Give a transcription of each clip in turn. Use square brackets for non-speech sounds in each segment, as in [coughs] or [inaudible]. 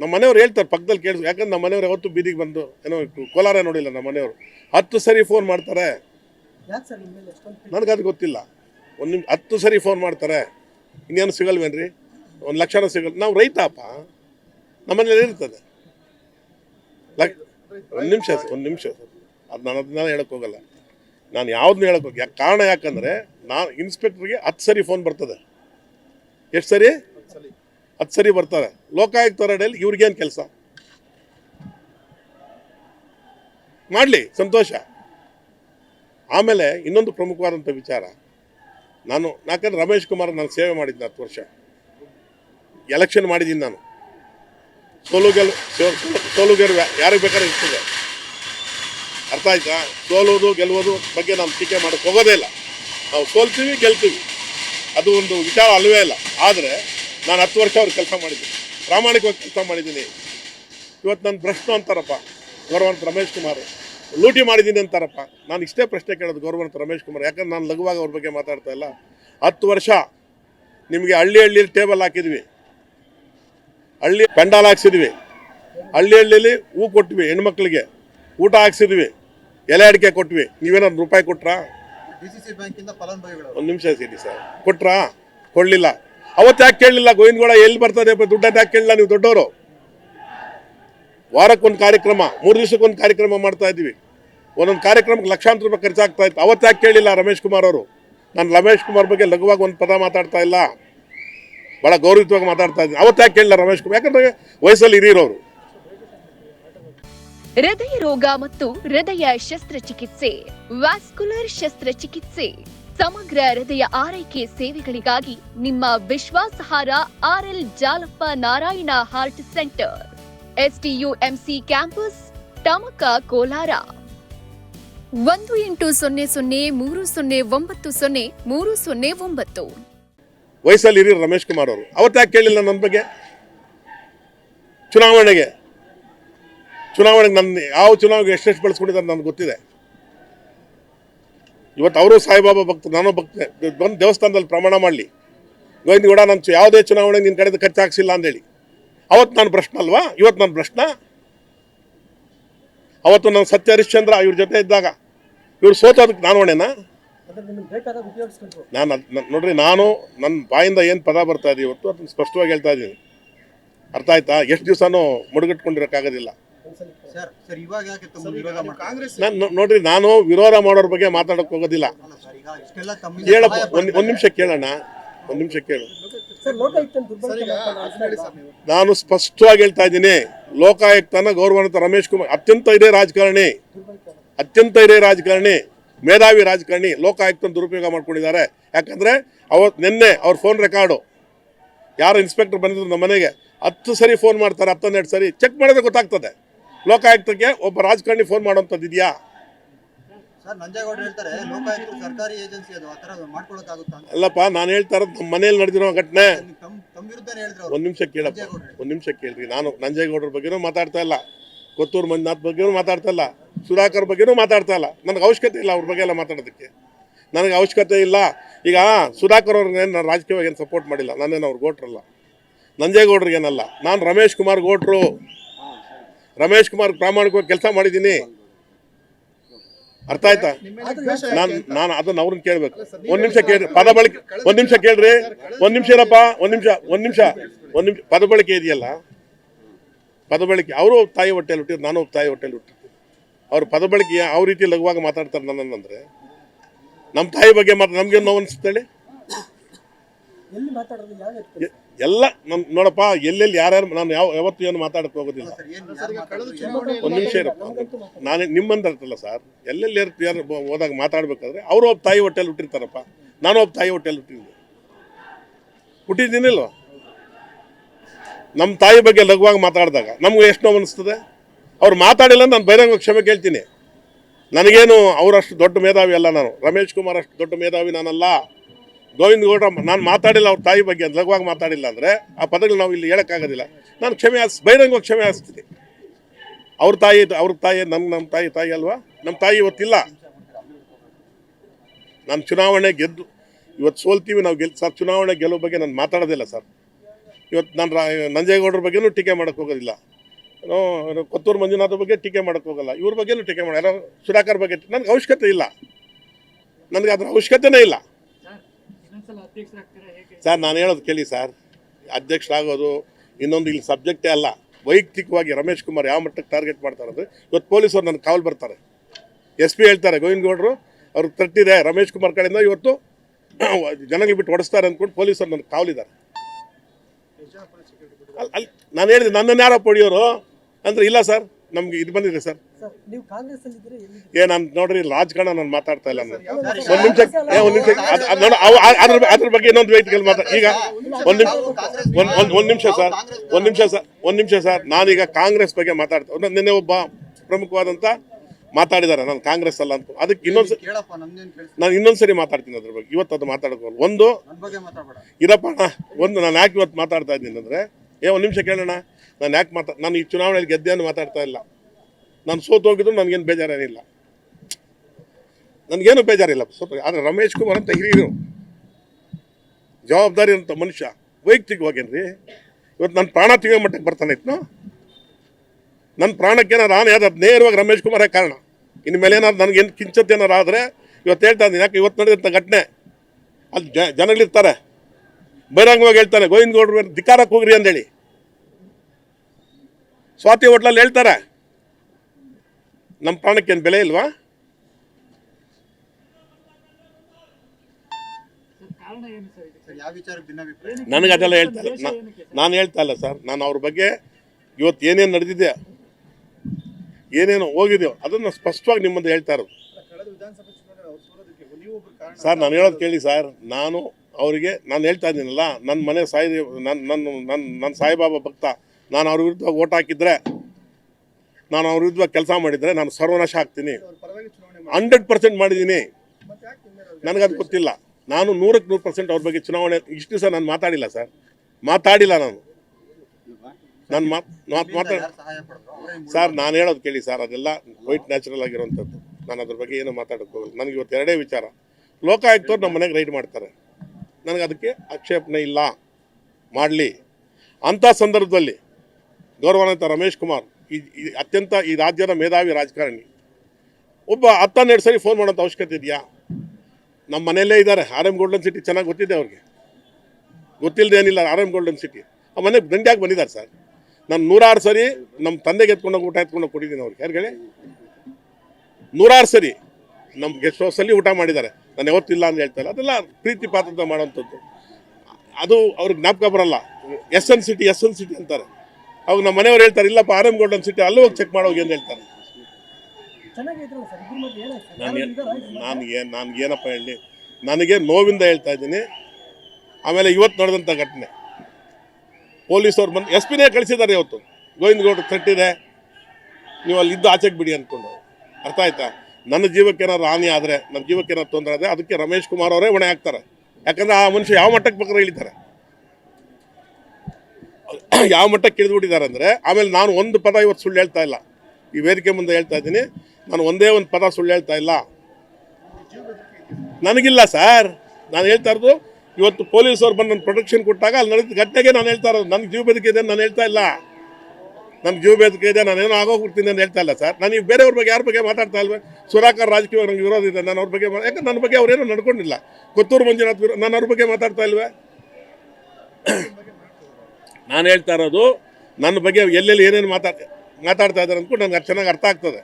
ನಮ್ಮ ಮನೆಯವ್ರು ಹೇಳ್ತಾರೆ ಪಕ್ಕದಲ್ಲಿ ಕೇಳಿಸ್ ಯಾಕಂದ್ರೆ ನಮ್ಮ ಮನೆಯವ್ರು ಯಾವತ್ತು ಬೀದಿಗೆ ಬಂದು ಏನೋ ಕೋಲಾರ ನೋಡಿಲ್ಲ ನಮ್ಮ ಮನೆಯವರು. ಹತ್ತು ಸರಿ ಫೋನ್ ಮಾಡ್ತಾರೆ. ನನಗದು ಗೊತ್ತಿಲ್ಲ. ಒಂದು ನಿಮ್ ಹತ್ತು ಸರಿ ಫೋನ್ ಮಾಡ್ತಾರೆ. ಇನ್ನೇನು ಸಿಗಲ್ವೇನ್ರಿ? ಒಂದು ಲಕ್ಷಣ ಸಿಗಲ್ ನಾವು ನಮ್ಮ ನಮ್ಮನೇಲಿ ಇರ್ತದೆ. ಲಕ್ ಒಂದು ನಿಮಿಷ ಒಂದು ನಿಮಿಷ ಸರ್. ಅದು ನಾನು ಅದನ್ನ ಹೇಳಕ್ಕೆ ಹೋಗಲ್ಲ. ನಾನು ಯಾವ್ದನ್ನ ಹೇಳಕ್ಕೆ ಹೋಗಿ ಯಾಕೆ ಕಾರಣ ಯಾಕಂದರೆ ನಾನು ಇನ್ಸ್ಪೆಕ್ಟ್ರಿಗೆ ಹತ್ತು ಸರಿ ಫೋನ್ ಬರ್ತದೆ. ಎಷ್ಟು ಸರಿ? ಹತ್ತು ಸರಿ ಬರ್ತಾರೆ. ಲೋಕಾಯುಕ್ತ ಹೊರಡಲ್ಲಿ ಇವ್ರಿಗೇನು ಕೆಲಸ? ಮಾಡಲಿ, ಸಂತೋಷ. ಆಮೇಲೆ ಇನ್ನೊಂದು ಪ್ರಮುಖವಾದಂಥ ವಿಚಾರ. ನಾನು, ಯಾಕಂದ್ರೆ ರಮೇಶ್ ಕುಮಾರ್ ನಾನು ಸೇವೆ ಮಾಡಿದ್ದೆ ಹತ್ತು ವರ್ಷ. ಎಲೆಕ್ಷನ್ ಮಾಡಿದ್ದೀನಿ ನಾನು. ಸೋಲು ಗೆಲ್ ಸೋಲು ಗೆಲುವ ಯಾರಿಗೆ ಬೇಕಾದ್ರೆ ಇರ್ತದೆ. ಅರ್ಥ ಆಯ್ತಾ? ಸೋಲೋದು, ಗೆಲ್ಲುವುದು ಬಗ್ಗೆ ನಾವು ಟೀಕೆ ಮಾಡೋಕ್ಕೆ ಹೋಗೋದೇ ಇಲ್ಲ. ನಾವು ಸೋಲ್ತೀವಿ, ಗೆಲ್ತೀವಿ. ಅದು ಒಂದು ವಿಚಾರ ಅಲ್ಲವೇ ಇಲ್ಲ. ಆದರೆ ನಾನು ಹತ್ತು ವರ್ಷ ಅವ್ರು ಕೆಲಸ ಮಾಡಿದ್ದೀನಿ. ಪ್ರಾಮಾಣಿಕವಾಗಿ ಕೆಲಸ ಮಾಡಿದ್ದೀನಿ. ಇವತ್ತು ನನ್ನ ಭ್ರಷ್ಟು ಅಂತಾರಪ್ಪ ಗೌರವಂತ ರಮೇಶ್ ಕುಮಾರ್. ಲೂಟಿ ಮಾಡಿದ್ದೀನಿ ಅಂತಾರಪ್ಪ. ನಾನು ಇಷ್ಟೇ ಪ್ರಶ್ನೆ ಕೇಳೋದು ಗೌರವಂತ ರಮೇಶ್ ಕುಮಾರ್. ಯಾಕಂದ್ರೆ ನಾನು ಲಘುವಾಗಿ ಅವ್ರ ಬಗ್ಗೆ ಮಾತಾಡ್ತಾ ಇಲ್ಲ. ಹತ್ತು ವರ್ಷ ನಿಮಗೆ ಹಳ್ಳಿ ಹಳ್ಳಿಯಲ್ಲಿ ಟೇಬಲ್ ಹಾಕಿದ್ವಿ. ಹಳ್ಳಿ ಪೆಂಡಾಲ್ ಹಾಕ್ಸಿದ್ವಿ. ಹಳ್ಳಿ ಹಳ್ಳಿಯಲ್ಲಿ ಹೂ ಕೊಟ್ವಿ ಹೆಣ್ಮಕ್ಳಿಗೆ. ಊಟ ಹಾಕ್ಸಿದ್ವಿ. ಎಲೆ ಅಡಿಕೆ ಕೊಟ್ವಿ. ನೀವೇನಾದ್ರು ರೂಪಾಯಿ ಕೊಟ್ರಾ? ಒಂದು ನಿಮಿಷ ಸಿಡಿ ಸರ್. ಕೊಟ್ರಾ? ಕೊಡಲಿಲ್ಲ. ಅವತ್ತು ಯಾಕೆ ಕೇಳಲಿಲ್ಲ? ಗೋವಿಂದಗೌಡ ಎಲ್ಲಿ ಬರ್ತದೆ ದುಡ್ಡು ಅಂತ ಯಾಕೆ ಕೇಳಲಿಲ್ಲ ನೀವು ದೊಡ್ಡವರು? ವಾರಕ್ಕೊಂದು ಕಾರ್ಯಕ್ರಮ, ಮೂರು ದಿವಸಕ್ಕೊಂದು ಕಾರ್ಯಕ್ರಮ ಮಾಡ್ತಾ ಇದ್ದೀವಿ. ಒಂದೊಂದು ಕಾರ್ಯಕ್ರಮಕ್ಕೆ ಲಕ್ಷಾಂತರ ರೂಪಾಯಿ ಖರ್ಚಾಗ್ತಾ ಇತ್ತು. ಅವತ್ತು ಯಾಕೆ ಕೇಳಿಲ್ಲ ರಮೇಶ್ ಕುಮಾರ್ ಅವರು? ನಾನು ರಮೇಶ್ ಕುಮಾರ್ ಬಗ್ಗೆ ಲಘುವಾಗಿ ಒಂದು ಪದ ಮಾತಾಡ್ತಾ ಇಲ್ಲ. ಭಾಳ ಗೌರವಿತವಾಗಿ ಮಾತಾಡ್ತಾ ಇದ್ದೀನಿ. ಅವತ್ತು ಯಾಕೆ ಕೇಳಿಲ್ಲ ರಮೇಶ್ ಕುಮಾರ್? ಯಾಕಂದ್ರೆ ವಯಸ್ಸಲ್ಲಿ ಹಿರಿಯರವರು. ಹೃದಯ ರೋಗ ಮತ್ತು ಹೃದಯ ಶಸ್ತ್ರಚಿಕಿತ್ಸೆ ವ್ಯಾಸ್ಕುಲರ್ ಶಸ್ತ್ರಚಿಕಿತ್ಸೆ. ಸಮಗ್ರ ಹೃದಯ ಆರೈಕೆ ಸೇವೆಗಳಿಗಾಗಿ ನಿಮ್ಮ ವಿಶ್ವಾಸಹಾರ RL Jalappa Narayana heart centre. STUMC campus Tamaka Kolar. ಒಂದು ಎಂಟು ಸೊನ್ನೆ ಸೊನ್ನೆ ಮೂರು ಸೊನ್ನೆ ಒಂಬತ್ತು ಸೊನ್ನೆ ಮೂರು ಸೊನ್ನೆ ಒಂಬತ್ತು. ವಯಸ್ಸಲ್ಲಿ ರಮೇಶ್ ಕುಮಾರ್ ಅವರು. ಅವತ್ತು ಯಾಕೆ ಕೇಳಿಲ್ಲ ನನ್ನ ಬಗ್ಗೆ? ಚುನಾವಣೆಗೆ. ಚುನಾವಣೆಗೆ ನನ್ನ ಯಾವ ಚುನಾವಣೆಗೆ ಎಷ್ಟೆಷ್ಟು ಬಳಸ್ಕೊಂಡಿದ್ದಾರೆ ನನಗೆ ಗೊತ್ತಿದೆ. ಇವತ್ತು ಅವರು ಸಾಯಿಬಾಬಾ ಭಕ್ತ ನಾನು ಭಕ್ತ. ಬಂದು ದೇವಸ್ಥಾನದಲ್ಲಿ ಪ್ರಮಾಣ ಮಾಡಲಿ. ಗೋವಿಂದಗೌಡ ನಾನು ನನ್ನ ಯಾವುದೇ ಚುನಾವಣೆ ನಿನ್ನ ಕಡೆದು ಖರ್ಚು ಹಾಕ್ಸಿಲ್ಲ ಅಂದೇಳಿ. ಅವತ್ತು ನಾನು ಪ್ರಶ್ನ ಅಲ್ವಾ? ಇವತ್ತು ನನ್ನ ಪ್ರಶ್ನ ಅವತ್ತು ನಾನು ಸತ್ಯ ಹರಿಶ್ಚಂದ್ರ ಇವ್ರ ಜೊತೆ ಇದ್ದಾಗ. ಇವ್ರು ಸೋತೋದಕ್ಕೆ ನಾನು ಹೊಣೆನಾ? ನಾನು ನೋಡ್ರಿ ನಾನು ನನ್ನ ಬಾಯಿಂದ ಏನು ಪದ ಬರ್ತಾ ಇದೆ ಇವತ್ತು ಅದನ್ನು ಸ್ಪಷ್ಟವಾಗಿ ಹೇಳ್ತಾ ಇದ್ದೀನಿ. ಅರ್ಥ ಆಯ್ತಾ? ಎಷ್ಟು ದಿವಸನೂ ಮುಡುಗಟ್ಕೊಂಡಿರೋಕ್ಕಾಗೋದಿಲ್ಲ. ಒಂದ್ಸಲಿ ಸರ್ ಸರ್ ಇವಾಗ ಯಾಕೆ ತಮ್ಮ ವಿರೋಧ ಕಾಂಗ್ರೆಸ್ ನಾನು ನೋಡ್ರಿ ನಾನು ವಿರೋಧ ಮಾಡೋರ ಬಗ್ಗೆ ಮಾತಾಡಕ್ ಹೋಗೋದಿಲ್ಲ. ಹೇಳಪ್ಪ ಸರ್ ಈಗ ಇಷ್ಟೆಲ್ಲ ತಮ್ಮಿಂದ ಕೇಳಪ್ಪ ಒಂದು ಒಂದು ನಿಮಿಷ ಕೇಳೋಣ. ಒಂದು ನಿಮಿಷ ಕೇಳು. ನಾನು ಸ್ಪಷ್ಟವಾಗಿ ಹೇಳ್ತಾ ಇದ್ದೀನಿ ಲೋಕಾಯುಕ್ತನ ಗೌರವಾನ್ವಿತ ರಮೇಶ್ ಕುಮಾರ್ ಅತ್ಯಂತ ಹಿರಿಯ ರಾಜಕಾರಣಿ. ಅತ್ಯಂತ ಹಿರಿಯ ರಾಜಕಾರಣಿ ಮೇಧಾವಿ ರಾಜಕಾರಣಿ ಲೋಕಾಯುಕ್ತನ ದುರುಪಯೋಗ ಮಾಡ್ಕೊಂಡಿದ್ದಾರೆ. ಯಾಕಂದ್ರೆ ಅವತ್ತು ನಿನ್ನೆ ಅವ್ರ ಫೋನ್ ರೆಕಾರ್ಡು ಯಾರು ಇನ್ಸ್ಪೆಕ್ಟರ್ ಬಂದಿದ್ರು ನಮ್ಮ ಮನೆಗೆ ಹತ್ತು ಸರಿ ಫೋನ್ ಮಾಡ್ತಾರೆ ಹತ್ತೊಂದೆರಡು ಸರಿ. ಚೆಕ್ ಮಾಡಿದ್ರೆ ಗೊತ್ತಾಗ್ತದೆ. ಲೋಕಾಯುಕ್ತಕ್ಕೆ ಒಬ್ಬ ರಾಜಕಾರಣಿ ಫೋನ್ ಮಾಡುವಂಥದ್ದು ಇದೆಯಾ? ಅಲ್ಲಪ್ಪ ನಾನು ಹೇಳ್ತಾ ಇರೋದು ನಮ್ಮ ಮನೇಲಿ ನಡೆದಿರೋ ಘಟನೆ. ಒಂದ್ ನಿಮಿಷ ಕೇಳಪ್ಪ ಒಂದು ನಿಮಿಷ ಕೇಳ್ರಿ. ನಾನು ನಂಜೇಗೌಡರ ಬಗ್ಗೆನೂ ಮಾತಾಡ್ತಾ ಇಲ್ಲ. ಕೊತ್ತೂರು ಮಂಜುನಾಥ್ ಬಗ್ಗೆನೂ ಮಾತಾಡ್ತಾ ಇಲ್ಲ. ಸುಧಾಕರ್ ಬಗ್ಗೆನೂ ಮಾತಾಡ್ತಾ ಇಲ್ಲ. ನನಗೆ ಅವಶ್ಯಕತೆ ಇಲ್ಲ ಅವ್ರ ಬಗ್ಗೆ ಎಲ್ಲ ಮಾತಾಡೋದಕ್ಕೆ. ನನಗೆ ಅವಶ್ಯಕತೆ ಇಲ್ಲ. ಈಗ ಸುಧಾಕರ್ ಅವ್ರಿಗೇನು ನಾನು ರಾಜಕೀಯವಾಗಿ ಏನು ಸಪೋರ್ಟ್ ಮಾಡಿಲ್ಲ. ನಾನೇನು ಅವ್ರು ಗೋಟ್ರಲ್ಲ ನಂಜೇಗೌಡ್ರಿಗೇನಲ್ಲ ನಾನು ರಮೇಶ್ ಕುಮಾರ್ ಗೋಟ್ರು ರಮೇಶ್ ಕುಮಾರ್ ಪ್ರಾಮಾಣಿಕವಾಗಿ ಕೆಲಸ ಮಾಡಿದ್ದೀನಿ. ಅರ್ಥ ಆಯ್ತಾ? ನಾನು ನಾನು ಅದನ್ನ ಅವ್ರನ್ನ ಕೇಳ್ಬೇಕು. ಒಂದ್ ನಿಮಿಷ ಕೇಳ್ರಿ. ಪದ ಬಳಕೆ ಒಂದ್ ನಿಮಿಷ ಕೇಳ್ರಿ. ಒಂದ್ ನಿಮಿಷ ಏನಪ್ಪ ಒಂದ್ ನಿಮಿಷ ಒಂದ್ ನಿಮಿಷ ಒಂದ್ ನಿಮಿಷ. ಪದ ಬಳಕೆ ಇದೆಯಲ್ಲ? ಪದ ಬಳಕೆ ಅವರು ತಾಯಿ ಹೊಟ್ಟೆಲಿ ಹುಟ್ಟಿದ್ರು ನಾನು ಒಬ್ಬ ತಾಯಿ ಹೊಟ್ಟೆಲಿ ಹುಟ್ಟಿರ್ತೀನಿ ಅವ್ರ ಪದ ಬಳಕೆ ಯಾವ ರೀತಿ ಲಘುವಾಗಿ ಮಾತಾಡ್ತಾರೆ ನನ್ನಂದ್ರೆ ನಮ್ಮ ತಾಯಿ ಬಗ್ಗೆ ಮಾತು ನಮ್ಗೆ ನೋವು ಅನಿಸ್ತೇಳಿ ಎಲ್ಲಿ ನಮ್ ನೋಡಪ್ಪ ಎಲ್ಲೆಲ್ಲಿ ಯಾರ್ಯಾರು ನಾನು ಯಾವ ಯಾವತ್ತೂ ಏನು ಮಾತಾಡಕ್ಕೆ ಹೋಗೋದಿಲ್ಲ. ಒಂದು ನಿಮಿಷ ಇರಪ್ಪ. ನಾನು ನಿಮ್ಮಂದಿರ್ತಲ್ಲ ಸರ್. ಎಲ್ಲೆಲ್ಲಿ ಇರ್ತ ಯಾರು ಹೋದಾಗ ಮಾತಾಡ್ಬೇಕಾದ್ರೆ ಅವರು ಒಬ್ಬ ತಾಯಿ ಹೊಟ್ಟೆಲಿ ಹುಟ್ಟಿರ್ತಾರಪ್ಪ. ನಾನು ಒಬ್ಬ ತಾಯಿ ಹೊಟ್ಟೆಲಿ ಹುಟ್ಟಿದ್ದೆ. ಹುಟ್ಟಿದ್ದೀನಿಲ್ವ? ನಮ್ಮ ತಾಯಿ ಬಗ್ಗೆ ಲಘುವಾಗಿ ಮಾತಾಡಿದಾಗ ನಮ್ಗೆ ಎಷ್ಟು ನೋವು ಅನಿಸ್ತದೆ? ಅವ್ರು ಮಾತಾಡಿಲ್ಲ ನಾನು ಬಹಿರಂಗ ಕ್ಷಮೆ ಕೇಳ್ತೀನಿ. ನನಗೇನು ಅವರಷ್ಟು ದೊಡ್ಡ ಮೇಧಾವಿ ಅಲ್ಲ ನಾನು. ರಮೇಶ್ ಕುಮಾರ್ ಅಷ್ಟು ದೊಡ್ಡ ಮೇಧಾವಿ ನಾನಲ್ಲ. ಗೋವಿಂದ ಗೌಡ ನಾನು ಮಾತಾಡಿಲ್ಲ, ಅವ್ರ ತಾಯಿ ಬಗ್ಗೆ ಲಘುವಾಗಿ ಮಾತಾಡಿಲ್ಲ ಅಂದರೆ ಆ ಪದಗಳು ನಾವು ಇಲ್ಲಿ ಹೇಳೋಕ್ಕಾಗೋದಿಲ್ಲ. ನಾನು ಕ್ಷಮೆ ಹಾಸ್ ಬಹಿರಂಗವಾಗಿ ಕ್ಷಮೆ ಹಾಸ್ತೀನಿ. ಅವ್ರ ತಾಯಿ ಅವ್ರ ತಾಯಿ ನಮ್ಮ ನಮ್ಮ ತಾಯಿ ತಾಯಿ ಅಲ್ವಾ? ನಮ್ಮ ತಾಯಿ ಇವತ್ತಿಲ್ಲ. ನಾನು ಚುನಾವಣೆ ಗೆದ್ದು ಇವತ್ತು ಸೋಲ್ತೀವಿ, ನಾವು ಗೆಲ್, ಸರ್, ಚುನಾವಣೆ ಗೆಲ್ಲೋ ಬಗ್ಗೆ ನಾನು ಮಾತಾಡೋದಿಲ್ಲ, ಸರ್. ಇವತ್ತು ನಾನು ರಾ, ನಂಜೇಗೌಡರ ಬಗ್ಗೆನೂ ಟೀಕೆ ಮಾಡೋಕ್ಕೆ ಹೋಗೋದಿಲ್ಲ. ಕೊತ್ತೂರು ಮಂಜುನಾಥ ಬಗ್ಗೆ ಟೀಕೆ ಮಾಡೋಕ್ಕೆ ಹೋಗಲ್ಲ. ಇವ್ರ ಬಗ್ಗೆನೂ ಟೀಕೆ ಮಾಡೋ ಸುಧಾಕರ್ ಬಗ್ಗೆ, ನನಗೆ ಅವಶ್ಯಕತೆ ಇಲ್ಲ. ನನಗೆ ಅದರ ಅವಶ್ಯಕತೆನೇ ಇಲ್ಲ. ಸರ್, ನಾನು ಹೇಳೋದು ಕೇಳಿ ಸರ್. ಅಧ್ಯಕ್ಷರಾಗೋದು ಇನ್ನೊಂದು ಇಲ್ಲಿ ಸಬ್ಜೆಕ್ಟೇ ಅಲ್ಲ. ವೈಯಕ್ತಿಕವಾಗಿ ರಮೇಶ್ ಕುಮಾರ್ ಯಾವ ಮಟ್ಟಕ್ಕೆ ಟಾರ್ಗೆಟ್ ಮಾಡ್ತಾ ಇರೋದು? ಇವತ್ತು ಪೊಲೀಸರು ನನ್ನ ಕಾವಲು ಬರ್ತಾರೆ. ಎಸ್ ಪಿ ಹೇಳ್ತಾರೆ ಗೋವಿಂದಗೌಡರು ಅವ್ರು ತಟ್ಟಿದೆ ರಮೇಶ್ ಕುಮಾರ್ ಕಡೆಯಿಂದ. ಇವತ್ತು ಜನಗಳು ಬಿಟ್ಟು ಹೊಡೆಸ್ತಾರೆ ಅಂದ್ಕೊಂಡು ಪೊಲೀಸರು ನನ್ನ ಕಾವಲಿದ್ದಾರೆ. ಅಲ್ಲಿ ನಾನು ಹೇಳಿದೆ, ನನ್ನನ್ನು ಯಾರೋ ಪಡೆಯೋರು ಅಂದರೆ ಇಲ್ಲ ಸರ್, ನಮಗೆ ಇದು ಬಂದಿದೆ ಸರ್. ಏ ನಾನು ನೋಡ್ರಿ ರಾಜಕಾರಣ ನಾನು ಮಾತಾಡ್ತಾ ಇಲ್ಲ ನಾನು. ಒಂದು ನಿಮಿಷ ಏ ಒಂದು ನಿಮಿಷ ನೋಡು, ಅದ್ರ ಅದ್ರ ಬಗ್ಗೆ ಇನ್ನೊಂದು ವೇದಿಕೆಯಲ್ಲಿ ಮಾತಾ ಈಗ ಒಂದು ನಿಮಿಷ ಒಂದು ಒಂದು ಒಂದು ನಿಮಿಷ ಸರ್ ಒಂದು ನಿಮಿಷ ಸರ್ ಒಂದು ನಿಮಿಷ ಸರ್ ನಾನೀಗ ಕಾಂಗ್ರೆಸ್ ಬಗ್ಗೆ ಮಾತಾಡ್ತಾ ಒಂದು ನಿನ್ನೆ ಒಬ್ಬ ಪ್ರಮುಖವಾದಂಥ ಮಾತಾಡಿದ್ದಾರೆ ನಾನು ಕಾಂಗ್ರೆಸ್ ಅಲ್ಲ ಅಂತ. ಅದಕ್ಕೆ ಇನ್ನೊಂದು ನಾನು ಇನ್ನೊಂದ್ಸರಿ ಮಾತಾಡ್ತೀನಿ ಅದ್ರ ಬಗ್ಗೆ. ಇವತ್ತು ಅದು ಮಾತಾಡಬಹುದು ಒಂದು ಇರಪ್ಪ ಒಂದು ನಾನು ಯಾಕೆ ಇವತ್ತು ಮಾತಾಡ್ತಾ ಇದ್ದೀನಿ ಅಂದರೆ ಏ ಒಂದು ನಿಮಿಷ ಕೇಳೋಣ. ನಾನು ಯಾಕೆ ಮಾತಾ ನಾನು ಈ ಚುನಾವಣೆಯಲ್ಲಿ ಗೆದ್ದೆ ಅಂತ ಮಾತಾಡ್ತಾ ಇಲ್ಲ. ನಾನು ಸೋತು ಹೋಗಿದ್ರು, ನನಗೇನು ಬೇಜಾರೇನಿಲ್ಲ. ನನಗೇನು ಬೇಜಾರಿಲ್ಲ. ಸ್ವಲ್ಪ ಆದರೆ ರಮೇಶ್ ಕುಮಾರ್ ಅಂತ ಹಿರಿಯರು, ಜವಾಬ್ದಾರಿ ಅಂತ ಮನುಷ್ಯ ವೈಯಕ್ತಿಕವಾಗೇನ್ರಿ ಇವತ್ತು ನನ್ನ ಪ್ರಾಣ ತೆಗಿಯೋ ಮಟ್ಟಕ್ಕೆ ಬರ್ತಾನೆ ಇತ್ತು ನನ್ನ ಪ್ರಾಣಕ್ಕೆ ನಾನು ಯಾರು ಅದು ನೇರವಾಗಿ ರಮೇಶ್ ಕುಮಾರೇ ಕಾರಣ. ಇನ್ಮೇಲೆ ಮೇಲೆ ಏನಾದ್ರು ನನಗೇನು ಕಿಂಚತ್ ಏನಾರು ಆದರೆ ಇವತ್ತು ಹೇಳ್ತಾ ಇದ್ದೀನಿ. ಯಾಕೆ ಇವತ್ತು ನಡೆದಂಥ ಘಟನೆ? ಅಲ್ಲಿ ಜ ಜನಗಳಿರ್ತಾರೆ ಬಹಿರಂಗವಾಗಿ ಹೇಳ್ತಾರೆ ಗೋವಿಂದ ಗೌಡರು ಧಿಕ್ಕಾರಕ್ಕೆ ಹೋಗ್ರಿ ಅಂದೇಳಿ. ಸ್ವಾತಿ ಹೋಟ್ಲಲ್ಲಿ ಹೇಳ್ತಾರೆ. ನಮ್ಮ ಪ್ರಾಣಕ್ಕೇನು ಬೆಲೆ ಇಲ್ವಾ? ನನಗೆ ಅದೆಲ್ಲ ಹೇಳ್ತಾ ಇಲ್ಲ. ನಾ- ನಾನು ಹೇಳ್ತಾ ಇಲ್ಲ ಸರ್. ನಾನು ಅವ್ರ ಬಗ್ಗೆ ಇವತ್ತು ಏನೇನು ನಡೆದಿದೆ ಏನೇನು ಹೋಗಿದೆಯೋ ಅದನ್ನು ಸ್ಪಷ್ಟವಾಗಿ ನಿಮ್ಮದು ಮುಂದೆ ಹೇಳ್ತಾ ಇರೋದು. ಸರ್ ನಾನು ಹೇಳೋದು ಕೇಳಿ ಸರ್. ನಾನು ಅವರಿಗೆ ನಾನು ಹೇಳ್ತಾ ಇದ್ದೀನಲ್ಲ ನನ್ನ ಮನೆ ಸಾಯಿ ನನ್ನ ನನ್ನ ನನ್ನ ನನ್ನ ಸಾಯಿಬಾಬಾ ಭಕ್ತ ನಾನು ಅವ್ರ ವಿರುದ್ಧ ಓಟ್ ಹಾಕಿದ್ರೆ ನಾನು ಅವ್ರ ವಿರುದ್ಧ ಕೆಲಸ ಮಾಡಿದರೆ ನಾನು ಸರ್ವನಾಶ ಆಗ್ತೀನಿ. ಹಂಡ್ರೆಡ್ ಪರ್ಸೆಂಟ್ ಮಾಡಿದ್ದೀನಿ. ನನಗದು ಗೊತ್ತಿಲ್ಲ. ನಾನು ನೂರಕ್ಕೆ ನೂರು ಪರ್ಸೆಂಟ್ ಅವ್ರ ಬಗ್ಗೆ ಚುನಾವಣೆ ಇಷ್ಟು ದಿವಸ ನಾನು ಮಾತಾಡಿಲ್ಲ ಸರ್. ಮಾತಾಡಿಲ್ಲ ನಾನು. ನಾನು ಮಾತು ಮಾತು ಮಾತಾಡ ಸರ್ ನಾನು ಹೇಳೋದು ಕೇಳಿ ಸರ್ ಅದೆಲ್ಲ ವೈಟ್ ನ್ಯಾಚುರಲ್ ಆಗಿರುವಂಥದ್ದು ನಾನು ಅದ್ರ ಬಗ್ಗೆ ಏನೂ ಮಾತಾಡೋಕೆ ಹೋಗಲ್ಲ. ನನಗೆ ಇವತ್ತು ಎರಡೇ ವಿಚಾರ. ಲೋಕಾಯುಕ್ತವ್ರು ನಮ್ಮ ಮನೆಗೆ ರೈಡ್ ಮಾಡ್ತಾರೆ. ನನಗೆ ಅದಕ್ಕೆ ಆಕ್ಷೇಪಣೆ ಇಲ್ಲ. ಮಾಡಲಿ. ಅಂಥ ಸಂದರ್ಭದಲ್ಲಿ ಗೌರವಾನ್ವಿತ ರಮೇಶ್ ಕುಮಾರ್ ಈ ಅತ್ಯಂತ ಈ ರಾಜ್ಯದ ಮೇಧಾವಿ ರಾಜಕಾರಣಿ. ಒಬ್ಬ ಹತ್ತನ್ನೆರಡು ಸರಿ ಫೋನ್ ಮಾಡೋಂಥ ಅವಶ್ಯಕತೆ ಇದೆಯಾ? ನಮ್ಮ ಮನೆಯಲ್ಲೇ ಇದ್ದಾರೆ. ಆರ್ ಎಂ ಗೋಲ್ಡನ್ ಸಿಟಿ ಚೆನ್ನಾಗಿ ಗೊತ್ತಿದೆ ಅವ್ರಿಗೆ. ಗೊತ್ತಿಲ್ಲದೆ ಏನಿಲ್ಲ ಆರ್ ಎಂ ಗೋಲ್ಡನ್ ಸಿಟಿ ಆ ಮನೆಗೆ ದಂಡ್ಯಾಗಿ ಬಂದಿದ್ದಾರೆ ಸರ್. ನಾನು ನೂರಾರು ಸರಿ ನಮ್ಮ ತಂದೆಗೆ ಎತ್ಕೊಂಡೋಗಿ ಊಟ ಎತ್ಕೊಂಡೋಗಿ ಕೊಟ್ಟಿದ್ದೀನಿ ಅವ್ರಿಗೆ. ಯಾರಿಗೆ ನೂರಾರು ಸರಿ ನಮ್ಮ ಗೆಸ್ಟ್ ಹೌಸಲ್ಲಿ ಊಟ ಮಾಡಿದ್ದಾರೆ. ನಾನು ಯಾವತ್ತಿಲ್ಲ ಅಂತ ಹೇಳ್ತಾ ಇಲ್ಲ. ಅದೆಲ್ಲ ಪ್ರೀತಿ ಪಾತ್ರದ ಮಾಡೋವಂಥದ್ದು. ಅದು ಅವ್ರಿಗೆ ಜ್ಞಾಪಕ ಬರಲ್ಲ. S N city S N city ಅಂತಾರೆ. ಅವಾಗ ನಮ್ಮ ಮನೆಯವ್ರು ಹೇಳ್ತಾರೆ ಇಲ್ಲಪ್ಪ ಆರ್ ಎಂ ಗೋಲ್ಡನ್ ಸಿಟಿ ಅಲ್ಲೂ ಹೋಗಿ ಚೆಕ್ ಮಾಡೋಗಿ ಅಂತ ಹೇಳ್ತಾರೆ. ನನಗೆ ನಾನು ಏನಪ್ಪ ಹೇಳಿ ನನಗೆ ನೋವಿಂದ ಹೇಳ್ತಾ ಇದ್ದೀನಿ. ಆಮೇಲೆ ಇವತ್ತು ನಡೆದಂಥ ಘಟನೆ. ಪೊಲೀಸವ್ರು ಬಂದು ಎಸ್ ಪಿನೇ ಕಳಿಸಿದ್ದಾರೆ ಇವತ್ತು. ಗೋವಿಂದಗೌಡ್ರು ತಟ್ಟಿದೆ ನೀವು ಅಲ್ಲಿ ಇದ್ದು ಆಚೆಗೆ ಬಿಡಿ ಅಂದ್ಕೊಂಡು ಅರ್ಥ ಆಯ್ತಾ? ನನ್ನ ಜೀವಕ್ಕೆ ಏನಾದ್ರು ಹಾನಿ ಆದರೆ ನನ್ನ ಜೀವಕ್ಕೆ ಏನಾದ್ರು ತೊಂದರೆ ಆದರೆ ಅದಕ್ಕೆ ರಮೇಶ್ ಕುಮಾರ್ ಅವರೇ ಹೊಣೆ ಹಾಕ್ತಾರೆ. ಯಾಕಂದ್ರೆ ಆ ಮನುಷ್ಯ ಯಾವ ಮಟ್ಟಕ್ಕೆ ಬೇಕಾದ್ರೆ ಇಳಿತಾರೆ? [coughs] ಯಾವ ಮಟ್ಟಕ್ಕೆ ಇಳಿದ್ಬಿಟ್ಟಿದ್ದಾರೆ ಅಂದರೆ ಆಮೇಲೆ ನಾನು ಒಂದು ಪದ ಇವತ್ತು ಸುಳ್ಳು ಹೇಳ್ತಾ ಇಲ್ಲ. ಈ ವೇದಿಕೆ ಮುಂದೆ ಹೇಳ್ತಾ ಇದ್ದೀನಿ. ನಾನು ಒಂದೇ ಒಂದು ಪದ ಸುಳ್ಳು ಹೇಳ್ತಾ ಇಲ್ಲ. ನನಗಿಲ್ಲ ಸರ್. ನಾನು ಹೇಳ್ತಾ ಇರೋದು, ಇವತ್ತು ಪೊಲೀಸವ್ರು ಬಂದು ನನ್ನ ಪ್ರೊಟೆಕ್ಷನ್ ಕೊಟ್ಟಾಗ ಅಲ್ಲಿ ನಡೆದ ಘಟನೆಗೆ ನಾನು ಹೇಳ್ತಾ ಇರೋದು. ನನಗೆ ಜೀವ ಬೇದಿಕೆ ಇದೆ ನಾನು ಹೇಳ್ತಾ ಇಲ್ಲ. ನನ್ನ ಜೀವ ಬೇದಿಕೆ ಇದೆ ನಾನು ಏನೋ ಆಗೋಗ್ಬಿಡ್ತೀನಿ ಅಂತ ಹೇಳ್ತಾ ಇಲ್ಲ ಸರ್. ನಾನು ಈ ಬೇರೆಯವ್ರ ಬಗ್ಗೆ ಯಾರ ಬಗ್ಗೆ ಮಾತಾಡ್ತಾ ಇಲ್ವೇ? ಸುರಾಕರ್ ರಾಜಕೀಯ ನನಗೆ ವಿರೋಧ ಇದೆ ನಾನು ಅವ್ರ ಬಗ್ಗೆ ಯಾಕಂದ್ರೆ ನನ್ನ ಬಗ್ಗೆ ಅವ್ರೇನು ನಡ್ಕೊಂಡಿಲ್ಲ. ಕೊತ್ತೂರು ಮಂಜುನಾಥ್ ವಿರೋ ನಾನು ಅವ್ರ ಬಗ್ಗೆ ಮಾತಾಡ್ತಾ ಇಲ್ವೇ? ನಾನು ಹೇಳ್ತಾ ಇರೋದು, ನನ್ನ ಬಗ್ಗೆ ಎಲ್ಲೆಲ್ಲಿ ಏನೇನು ಮಾತಾಡ್ ಮಾತಾಡ್ತಾ ಇದ್ದಾರೆ ಅಂದ್ಕೊಂಡು ನನಗೆ ಚೆನ್ನಾಗಿ ಅರ್ಥ ಆಗ್ತದೆ.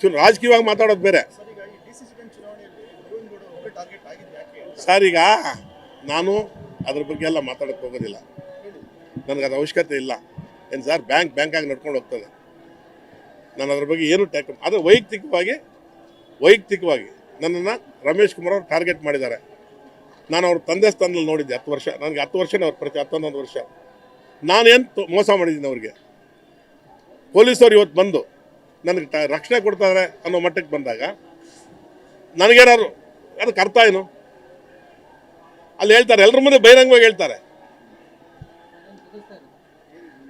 ಚು ರಾಜಕೀಯವಾಗಿ ಮಾತಾಡೋದು ಬೇರೆ. ಸರ್, ಈಗ ನಾನು ಅದ್ರ ಬಗ್ಗೆ ಎಲ್ಲ ಮಾತಾಡೋಕ್ಕೆ ಹೋಗೋದಿಲ್ಲ. ನನಗೆ ಅದು ಅವಶ್ಯಕತೆ ಇಲ್ಲ. ಏನು ಸರ್, ಬ್ಯಾಂಕ್ ಬ್ಯಾಂಕಾಗಿ ನಡ್ಕೊಂಡು ಹೋಗ್ತದೆ. ನಾನು ಅದ್ರ ಬಗ್ಗೆ ಏನು ಟ್ಯಾಕ್ ಅದು ವೈಯಕ್ತಿಕವಾಗಿ ವೈಯಕ್ತಿಕವಾಗಿ ನನ್ನನ್ನು ರಮೇಶ್ ಕುಮಾರ್ ಅವರು ಟಾರ್ಗೆಟ್ ಮಾಡಿದ್ದಾರೆ. ನಾನು ಅವ್ರ ತಂದೆ ಸ್ಥಾನದಲ್ಲಿ ನೋಡಿದ್ದೆ ಹತ್ತು ವರ್ಷ, ನನಗೆ ಹತ್ತು ವರ್ಷನೇ ಅವ್ರ ಪ್ರತಿ ಹತ್ತೊಂದೊಂದು ವರ್ಷ. ನಾನೇನು ಮೋಸ ಮಾಡಿದ್ದೀನಿ ಅವ್ರಿಗೆ. ಪೊಲೀಸವ್ರು ಇವತ್ತು ಬಂದು ನನಗೆ ಟ- ರಕ್ಷಣೆ ಕೊಡ್ತಾರೆ ಅನ್ನೋ ಮಟ್ಟಕ್ಕೆ ಬಂದಾಗ ನನಗೇನಾದ್ರು ಅದಕ್ಕೆ ಅರ್ಥ ಏನು? ಅಲ್ಲಿ ಹೇಳ್ತಾರೆ ಎಲ್ಲರ ಮುಂದೆ ಬಹಿರಂಗವಾಗಿ ಹೇಳ್ತಾರೆ.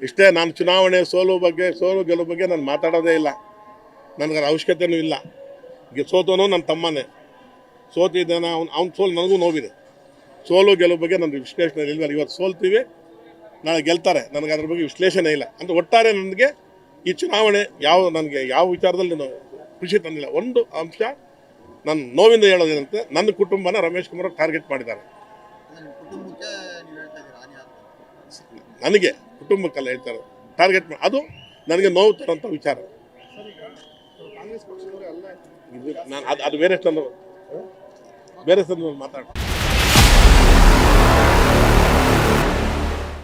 ಇಷ್ಟೇ, ನಾನು ಚುನಾವಣೆ, ಸೋಲು ಬಗ್ಗೆ, ಸೋಲು ಗೆಲುವು ಬಗ್ಗೆ ನಾನು ಮಾತಾಡೋದೇ ಇಲ್ಲ. ನನಗೆ ಅವಶ್ಯಕತೆಯೂ ಇಲ್ಲ. ಗೆ- ಸೋತೋನು ನನ್ನ ತಮ್ಮನೇ. ಸೋತಿದ್ದಾನೆ ಅವ್ನು ಅವ್ನು ಸೋಲು ನನಗೂ ನೋವಿದೆ. ಸೋಲು ಗೆಲುವು ಬಗ್ಗೆ ನನ್ನ ವಿಶ್ಲೇಷಣೆ ಇಲ್ಲ ಇವತ್ತು ಸೋಲ್ತೀವಿ. ನಾಳೆ ಗೆಲ್ತಾರೆ. ನನಗೆ ಅದ್ರ ಬಗ್ಗೆ ವಿಶ್ಲೇಷಣೆ ಇಲ್ಲ. ಅಂದರೆ ಒಟ್ಟಾರೆ ನನಗೆ ಈ ಚುನಾವಣೆ ಯಾವ ನನಗೆ ಯಾವ ವಿಚಾರದಲ್ಲಿ ನಾನು ಖುಷಿ ತಂದಿಲ್ಲ. ಒಂದು ಅಂಶ ನನ್ನ ನೋವಿಂದ ಹೇಳೋದೇನಂತೆ ನನ್ನ ಕುಟುಂಬನ ರಮೇಶ್ ಕುಮಾರ್ ಟಾರ್ಗೆಟ್ ಮಾಡಿದ್ದಾರೆ. ನನಗೆ ಕುಟುಂಬಕ್ಕೆಲ್ಲ ಹೇಳ್ತಾರೆ ಟಾರ್ಗೆಟ್ ಮಾಡಿ ಅದು ನನಗೆ ನೋವು ತರೋಂಥ ವಿಚಾರ. ನಾನು ಅದು ಅದು ಬೇರೆ ಬೇರೆ ತಂದು ಮಾತಾಡ